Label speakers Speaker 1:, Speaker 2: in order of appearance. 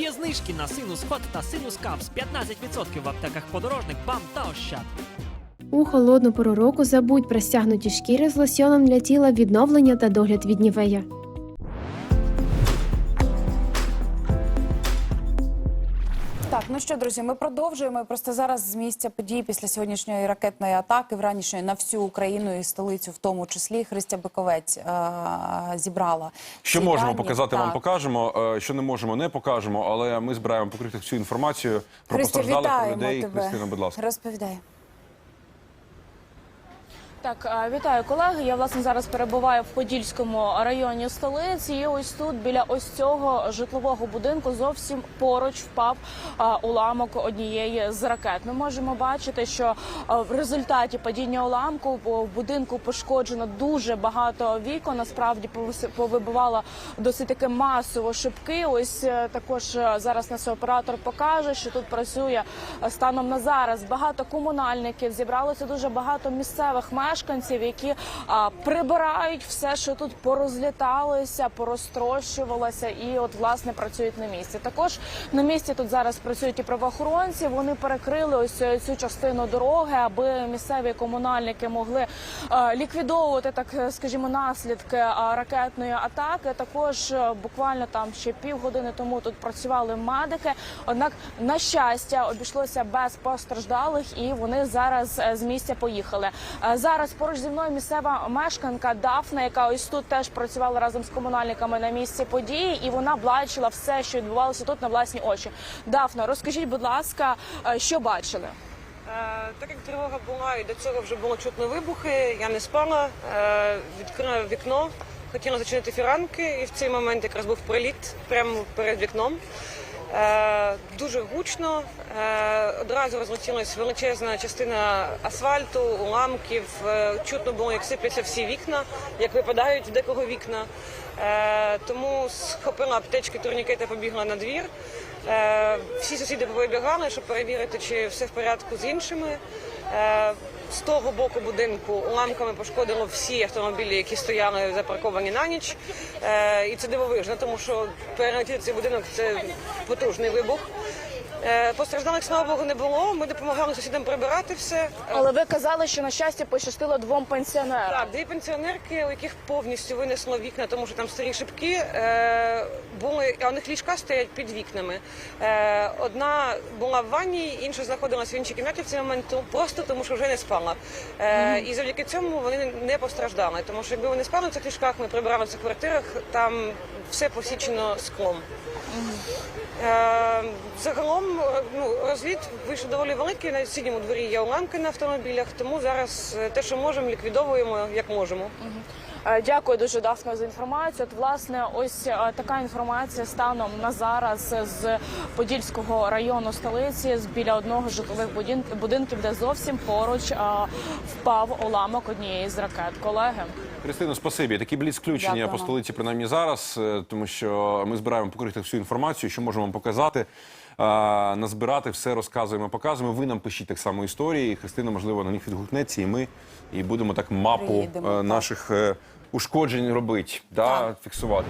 Speaker 1: Є знижки на синус хот та синус капс 15% в аптеках подорожник, бам та ощад.
Speaker 2: У холодну пору року забудь про стягнуті шкіри з лосьоном для тіла відновлення та догляд від нівея.
Speaker 3: Так, ну що, друзі, ми продовжуємо. Просто зараз з місця подій після сьогоднішньої ракетної атаки, вранішньої на всю Україну і столицю, в тому числі Христя Биковець е- зібрала.
Speaker 4: Що можемо
Speaker 3: дані.
Speaker 4: показати, вам покажемо. Е, Що не можемо, не покажемо. Але ми збираємо покрити всю інформацію про
Speaker 3: Христя,
Speaker 4: постраждалих людей.
Speaker 3: тебе.
Speaker 4: Христина, будь ласка.
Speaker 3: Розповідай.
Speaker 5: Так, вітаю колеги. Я власне зараз перебуваю в Подільському районі столиці. І ось тут біля ось цього житлового будинку зовсім поруч впав уламок однієї з ракет. Ми можемо бачити, що в результаті падіння уламку в будинку пошкоджено дуже багато вікон. Насправді повибивало досить таки масово шибки. Ось е, також е, зараз нас оператор покаже, що тут працює е, станом на зараз багато комунальників. Зібралося дуже багато місцевих мешканців, які а, прибирають все, що тут порозліталося, порозтрощувалося, і от власне працюють на місці. Також на місці тут зараз працюють і правоохоронці. Вони перекрили ось е, цю частину дороги, аби місцеві комунальники могли е, ліквідовувати так, е, скажімо, наслідки ракетної атаки. Також е, буквально там ще півгодини тому тут працювали медики. Однак, на щастя, обійшлося без постраждалих, і вони зараз з місця поїхали. Е, Зараз поруч зі мною місцева мешканка Дафна, яка ось тут теж працювала разом з комунальниками на місці події, і вона бачила все, що відбувалося тут на власні очі. Дафна, розкажіть, будь ласка, е, що бачили?
Speaker 6: Е, Так як тривога була і до цього вже було чутно вибухи, я не спала, е, відкрила вікно, хотіла зачинити фіранки, і в цей момент якраз був приліт прямо перед вікном. Дуже гучно. Е, Одразу розлетілася величезна частина асфальту, уламків. Е, Чутно було, як сипляться всі вікна, як випадають в декого вікна. Е, Тому схопила аптечки, турнікети, побігла на двір. Е, Всі сусіди повибігали, щоб перевірити, чи все в порядку з іншими. Е, З того боку будинку уламками пошкодило всі автомобілі, які стояли запарковані на ніч. Е, І це дивовижно, тому що перелетіти цей будинок це потужний вибух. Постраждалих, слава Богу, не було. Ми допомагали сусідам прибирати все.
Speaker 5: Але ви казали, що на щастя пощастило двом пенсіонерам.
Speaker 6: так, дві пенсіонерки, у яких повністю винесло вікна, тому що там старі шибки, а у них ліжка стоять під вікнами. Е, одна була в ванні, інша знаходилась в іншій кімнаті в цей момент, просто тому що вже не спала. Е, І завдяки цьому вони не постраждали. Тому що якби вони спали в цих ліжках, ми прибирали в цих квартирах, там все посічено склом. Е, Загалом ну, розліт вийшов доволі великий. На сусідньому дворі є уламки на автомобілях, тому зараз те, що можемо, ліквідовуємо як можемо.
Speaker 5: Е, Дякую дуже Дафно за інформацію. От власне, ось е, така інформація станом на зараз з Подільського району столиці з біля одного з житлових будин- будинків, де зовсім поруч е, впав уламок однієї з ракет. Колеги.
Speaker 4: Христино, спасибі. Такі бліц включення по столиці, принаймні зараз, е, тому що ми збираємо покрити всю інформацію, що можемо вам показати. е, Назбирати все розказуємо, показуємо. Ви нам пишіть так само історії. Христина, можливо, на них відгукнеться, і ми і будемо так мапу
Speaker 3: Приїдемо,
Speaker 4: наших
Speaker 3: так.
Speaker 4: наших е, ушкоджень робити, да, фіксувати.